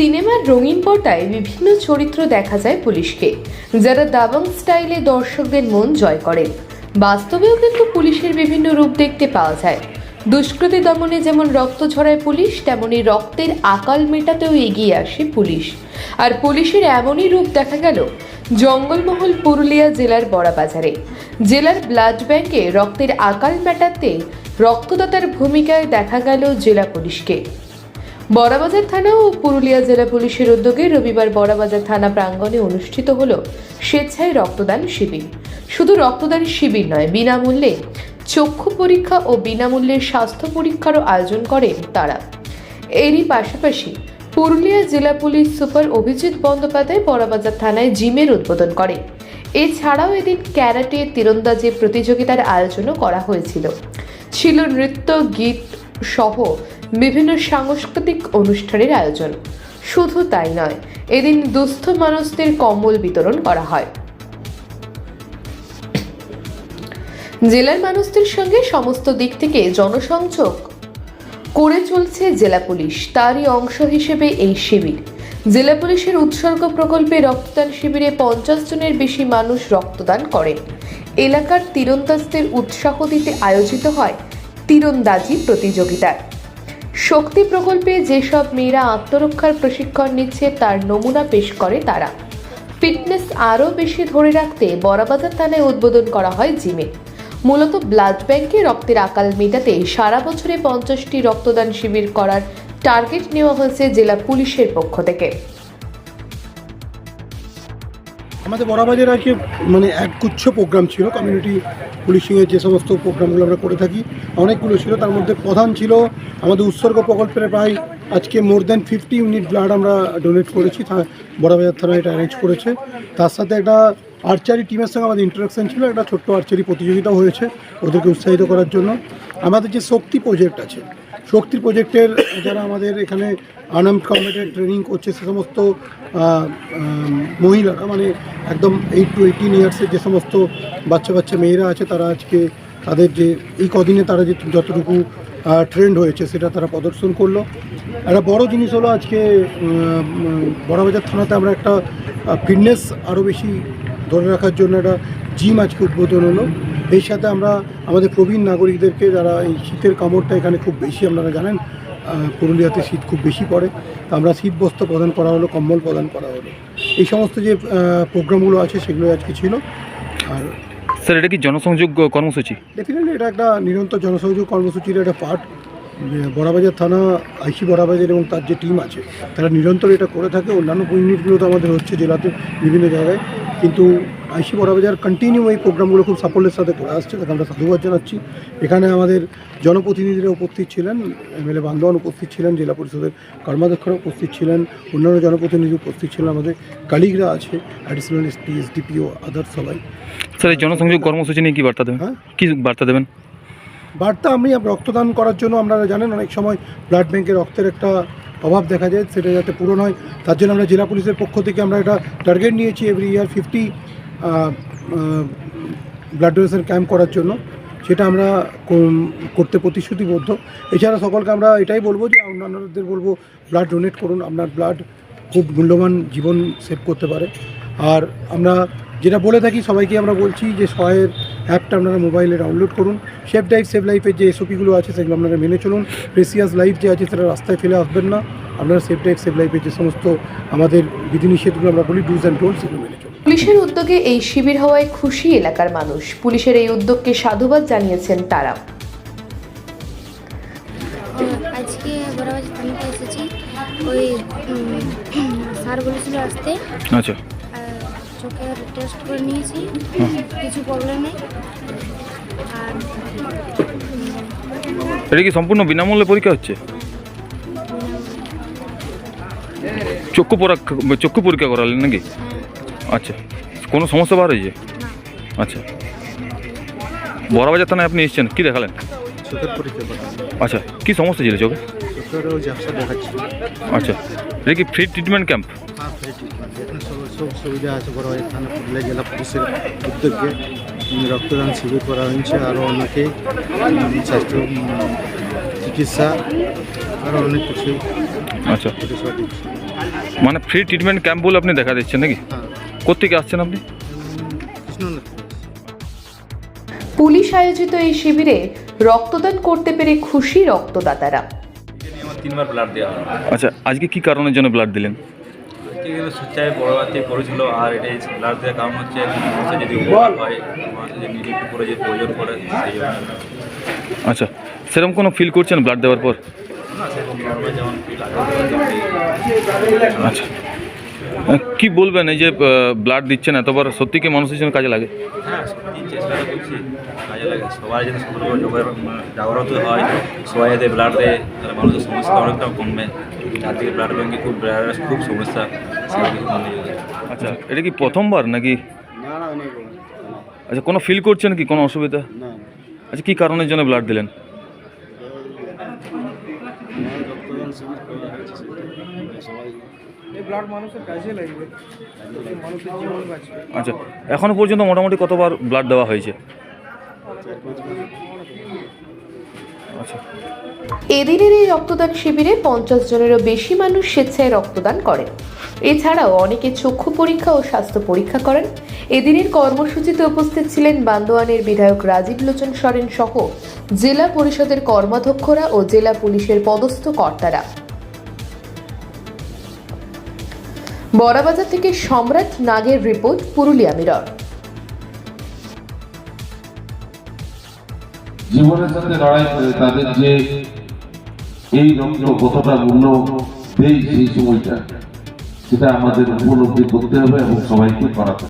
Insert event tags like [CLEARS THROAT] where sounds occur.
সিনেমার রঙিন পর্দায় বিভিন্ন চরিত্র দেখা যায় পুলিশকে, যারা দাবাং স্টাইলে দর্শকদের মন জয় করেন। বাস্তবেও কিন্তু পুলিশের বিভিন্ন রূপ দেখতে পাওয়া যায়। দুষ্কৃতী দমনে যেমন রক্ত ঝরায় পুলিশ, তেমনি রক্তের আকাল মেটাতেও এগিয়ে আসে পুলিশ। আর পুলিশের এমনই রূপ দেখা গেল জঙ্গলমহল পুরুলিয়া জেলার বড়াবাজারে। জেলার ব্লাড ব্যাংকে রক্তের আকাল মেটাতে রক্তদাতার ভূমিকায় দেখা গেল জেলা পুলিশকে। বড়াবাজার থানা ও পুরুলিয়া জেলা পুলিশের উদ্যোগে রবিবার বড়াবাজার থানা প্রাঙ্গণে অনুষ্ঠিত হল স্বেচ্ছায় রক্তদান শিবির। শুধু রক্তদান শিবির নয়, বিনামূল্যে চক্ষু পরীক্ষা ও বিনামূল্যে স্বাস্থ্য পরীক্ষারও আয়োজন করেন তারা। এরই পাশাপাশি পুরুলিয়া জেলা পুলিশ সুপার অভিজিৎ বন্দ্যোপাধ্যায় বড়াবাজার থানায় জিমের উদ্বোধন করে। এছাড়াও এদিন ক্যারাটে, তীরন্দাজি প্রতিযোগিতার আয়োজনও করা হয়েছিল। ছিল নৃত্য, গীত সহ বিভিন্ন সাংস্কৃতিক অনুষ্ঠানের আয়োজন। শুধু তাই নয়, এদিন দুস্থ মানুষদের কম্বল বিতরণ করা হয়। জেলার মানুষদের সঙ্গে সমস্ত দিক থেকে জনসংযোগ। করে চলছে জেলা পুলিশ। তারই অংশ হিসেবে এই শিবির। জেলা পুলিশের উৎসর্গ প্রকল্পে রক্তদান শিবিরে পঞ্চাশ জনের বেশি মানুষ রক্তদান করেন। এলাকার তীরন্দাজদের উৎসাহ দিতে আয়োজিত হয় তীরন্দাজি প্রতিযোগিতা শক্তি প্রকল্পে যেসব মেয়েরা আত্মরক্ষার প্রশিক্ষণ নিচ্ছে, তার নমুনা পেশ করে তারা। ফিটনেস আরও বেশি ধরে রাখতে বড়াবাজার থানায় উদ্বোধন করা হয় জিমে। মূলত ব্লাড ব্যাংকে রক্তের আকাল মেটাতে সারা বছরে পঞ্চাশটি রক্তদান শিবির করার টার্গেট নেওয়া হয়েছে জেলা পুলিশের পক্ষ থেকে। আমাদের বড়াবাজারে আজকে মানে একগুচ্ছ প্রোগ্রাম ছিল কমিউনিটি পুলিশিংয়ের যে সমস্ত প্রোগ্রামগুলো আমরা করে থাকি, অনেকগুলো ছিল। তার মধ্যে প্রধান ছিল আমাদের উৎসর্গ প্রকল্পের প্রায় আজকে more than fifty unit blood আমরা ডোনেট করেছি বড়াবাজার থানা এটা অ্যারেঞ্জ করেছে। তার সাথে একটা আর্চারি টিমের সঙ্গে আমাদের ইন্টারাকশন ছিল, একটা ছোট্ট আর্চারি প্রতিযোগিতা হয়েছে ওদেরকে উৎসাহিত করার জন্য। আমাদের যে শক্তি প্রজেক্ট আছে শক্তি প্রজেক্টের যারা আমাদের এখানে আনআর্মড কম্বেটের ট্রেনিং করছে, সে সমস্ত মহিলারা মানে একদম এইট টু এইটিন ইয়ার্সের যে সমস্ত বাচ্চা বাচ্চা মেয়েরা আছে, তারা আজকে তাদের যে, এই কদিনে তারা যে যতটুকু ট্রেন্ড হয়েছে, সেটা তারা প্রদর্শন করল। একটা বড় জিনিস হলো আজকে বড়বাজার থানাতে আমরা একটা ফিটনেস আরও বেশি ধরে রাখার জন্য একটা জিম আজকে উদ্বোধন হলো। এই সাথে আমরা আমাদের প্রবীণ নাগরিকদেরকে যারা এই শীতের কামড়টা এখানে খুব বেশি আপনারা জানেন পুরুলিয়াতে শীত খুব বেশি পড়ে। তো আমরা শীত বস্ত্র প্রদান করা হলো কম্বল প্রদান করা হলো। এই সমস্ত যে প্রোগ্রামগুলো আছে সেগুলো আজকে ছিল। আর স্যার এটা কি জনসংযোগ কর্মসূচি? ডেফিনেটলি এটা একটা নিরন্তর জনসংযোগ কর্মসূচির একটা পার্ট বড়াবাজার থানা আইসি বড়াবাজার এবং তার যে টিম আছে তারা নিরন্তর এটা করে থাকে। অন্যান্য ইউনিটগুলো তো আমাদের হচ্ছে জেলাতে বিভিন্ন জায়গায়। কিন্তু আইসি বড়াবাজার কন্টিনিউ এই প্রোগ্রামগুলো খুব সাফল্যের সাথে করে আসছে। তাকে আমরা সাধুবাদ জানাচ্ছি। এখানে আমাদের জনপ্রতিনিধিরা উপস্থিত ছিলেন এমএলএ বান্ধবান উপস্থিত ছিলেন জেলা পরিষদের কর্মাধ্যক্ষরা উপস্থিত ছিলেন অন্যান্য জনপ্রতিনিধি উপস্থিত ছিলেন আমাদের কালিগরা আছে অ্যাডিশনাল এসপি এসডিপিও আদার্স সবাই। স্যার এই জনসংযোগ কর্মসূচি নিয়ে কী বার্তা দেবেন? হ্যাঁ? কী বার্তা দেবেন? বার্তা আমি রক্তদান করার জন্য আপনারা জানেন, অনেক সময় ব্লাড ব্যাঙ্কে রক্তের একটা অভাব দেখা যায়, সেটা যাতে পূরণ হয়। তার জন্য আমরা জেলা পুলিশের পক্ষ থেকে আমরা একটা টার্গেট নিয়েছি every year fifty blood donation camp করার জন্য। সেটা আমরা করতে প্রতিশ্রুতিবদ্ধ। এছাড়া সকলকে আমরা এটাই বলব যে, অন্যান্যদের বলব ব্লাড ডোনেট করুন। আপনার ব্লাড খুব মূল্যবান জীবন সেভ করতে পারে। আর আমরা যেটা বলে থাকি, সবাইকে আমরা বলছি যে, সহায়ের অ্যাপটা আপনারা মোবাইলে ডাউনলোড করুন। সেফ লাইফ সেভ লাইফের যে এসওপিগুলো আছে সেগুলো আপনারা মেনে চলুন। প্রেসিয়াস লাইফ যে আছে সেটা রাস্তায় ফেলে আসবেন না। আপনারা সেফ লাইফ সেভ লাইফের যে সমস্ত আমাদের বিধিনিষেধগুলো আমরা বলি ডুজ অ্যান্ড টোল সেগুলো মেনে চলুন। পুলিশের উদ্যোগে এই শিবির হওয়ায় খুশি এলাকার মানুষ। পুলিশের এই উদ্যোগকে সাধুবাদ জানিয়েছেন তারা। আজকে বড়বাজার থানাতে এসেছি। ওই [CLEARS THROAT] স্যার বলেছিল আসতে। আচ্ছা। চোখের টেস্ট করে নিয়েছি। কিছু প্রবলেম নেই। এটা কি সম্পূর্ণ বিনামূল্যে পরীক্ষা হচ্ছে? চক্ষু পরীক্ষা চক্ষু পরীক্ষা করালেন নাকি? আচ্ছা কোনো সমস্যা বার হয়েছে? আচ্ছা। বড়বাজার থানায় আপনি এসছেন কি দেখালেন? আচ্ছা কি সমস্যা ছিল চোখে? আচ্ছা এটা কি ফ্রি ট্রিটমেন্ট ক্যাম্প সুবিধা আছে বড় জেলা পুলিশের উদ্যোগে। রক্তদান শিবির করা হয়েছে। আরও অনেকে স্বাস্থ্য চিকিৎসা আরও অনেক কিছু আচ্ছা। মানে ফ্রি ট্রিটমেন্ট ক্যাম্প বলে আপনি দেখা দিচ্ছেন নাকি? কোথেকে আসছেন আপনি? পুলিশ আয়োজিত এই শিবিরে রক্তদান করতে পেরে খুশি রক্তদাতারা। তিনবার ব্লাড দেওয়া আচ্ছা আজকে কি কারণের জন্য ব্লাড দিলেন? আজকে গেলে সচ্চাই বড় হাতে পড়েছিল আর এটা ব্লাড দেওয়ার কারণ হচ্ছে মানুষের যদি উপকার হয় মানুষের একটু করে যে প্রয়োজন পড়ে সেই জন্য। আচ্ছা সেরকম কোনো ফিল করছেন ব্লাড দেওয়ার পর? আচ্ছা। কি বলবেন এই যে ব্লাড দিচ্ছেন এতবার সত্যি কি মানুষের জন্য কাজে লাগে? হ্যাঁ চেষ্টা করছি কাজে লাগে। সবাই যেন জাগ্রত হয় সবাই যাতে ব্লাড দেয় তাহলে মানুষের সমস্যা অনেকটা কমবে। চারদিকে ব্লাড ব্যাঙ্কে খুব ব্লাডের খুব সমস্যা। আচ্ছা এটা কি প্রথমবার নাকি? আচ্ছা কোনো ফিল করছেন কি? কোনো অসুবিধা? আচ্ছা কি কারণের জন্য ব্লাড দিলেন? আচ্ছা এখনও পর্যন্ত মোটামুটি কতবার ব্লাড দেওয়া হয়েছে? আচ্ছা এদিনের এই রক্তদান শিবিরে পঞ্চাশ জনেরও বেশি মানুষ স্বেচ্ছায় রক্তদান করেন। এছাড়াও অনেকে চক্ষু পরীক্ষা ও স্বাস্থ্য পরীক্ষা করেন। এদিনের কর্মসূচিতে উপস্থিত ছিলেন বান্দোয়ানের বিধায়ক রাজীব লোচন সরেন সহ জেলা পরিষদের কর্মাধ্যক্ষরা ও জেলা পুলিশের পদস্থ কর্তারা। বড়াবাজার থেকে সম্রাট নাগের রিপোর্ট, পুরুলিয়া মিরর। জীবনের সাথে লড়াই করে তাদের যে এই রক্ত কতটা মূল্য দেয় সেই সময়টা, সেটা আমাদের উপলব্ধি করতে হবে এবং সবাইকে করাতে